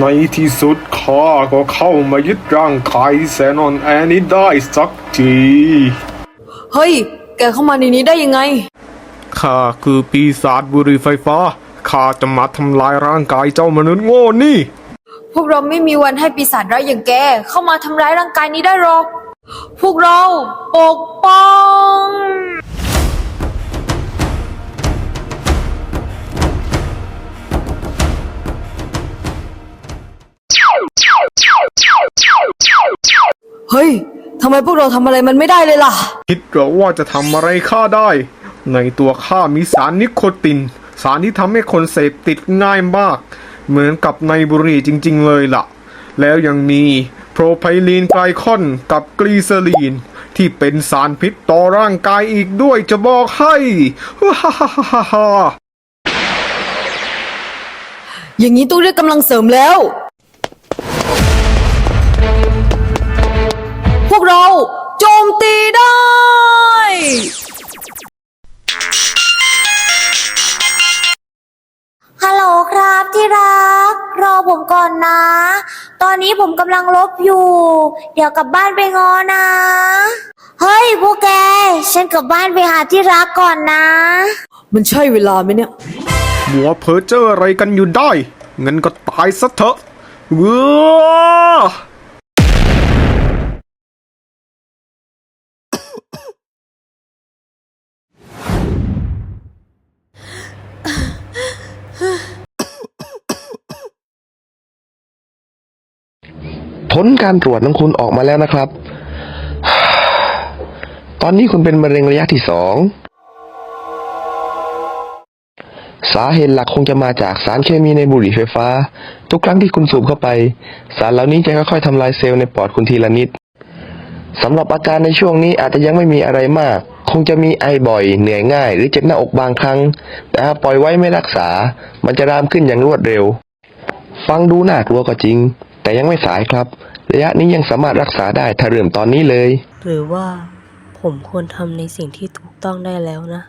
ในที่สุดข้าก็เข้ามายึดร่างกายแสนอ่อนแอนี้ได้สักที เฮ้ย แกเข้ามาในนี้ได้ยังไง ข้าคือปีศาจบุหรี่ไฟฟ้า ข้าจะมาทำลายร่างกายเจ้ามนุษย์โง่นี่ พวกเราไม่มีวันให้ปีศาจร้ายอย่างแก เข้ามาทำร้ายร่างกายนี้ได้หรอก พวกเราปกป้อง เฮ้ยทำไมพวกเราทำอะไรมันไม่ได้เลยล่ะ คิดเหรอว่าจะทำอะไรข้าได้ ในตัวข้ามีสารนิโคติน สารที่ทำให้คนเสพติดง่ายมาก เหมือนกับในบุหรี่จริง ๆ เลยล่ะ แล้วยังมีโพรไพลีนไกลคอนกับกลีเซอรีน ที่เป็นสารพิษต่อร่างกายอีกด้วยจะบอกให้ฮ่าฮ่าฮ่าฮ่าฮ่าอย่างนี้ต้องเรียกกำลังเสริมแล้ว ที่รัก รอผมก่อนนะ ตอนนี้ผมกำลังลบอยู่ เดี๋ยวกลับบ้านไปงอนะ เฮ้ยพวกแก ฉันกลับบ้านไปหาที่รักก่อนนะ มันใช่เวลาไหมเนี่ยหัวเพอเจออะไรกันอยู่ได้ งั้นก็ตายซะเถอะเว้อ ผลการตรวจของคุณออกมาแล้วนะครับ ตอนนี้คุณเป็นมะเร็งระยะที่สองสาเหตุหลักคงจะมาจากสารเคมีในบุหรี่ไฟฟ้า ทุกครั้งที่คุณสูบเข้าไป สารเหล่านี้จะค่อยๆทำลายเซลล์ในปอดคุณทีละนิดสำหรับอาการในช่วงนี้อาจจะยังไม่มีอะไรมาก คงจะมีไอบ่อย เหนื่อยง่าย หรือเจ็บหน้าอกบางครั้ง แต่ถ้าปล่อยไว้ไม่รักษา มันจะรามขึ้นอย่างรวดเร็ว ฟังดูน่ากลัวก็จริง แต่ยังไม่สายครับ ระยะนี้ยังสามารถรักษาได้ถ้าเริ่มตอนนี้เลย หรือว่าผมควรทำในสิ่งที่ถูกต้องได้แล้วนะ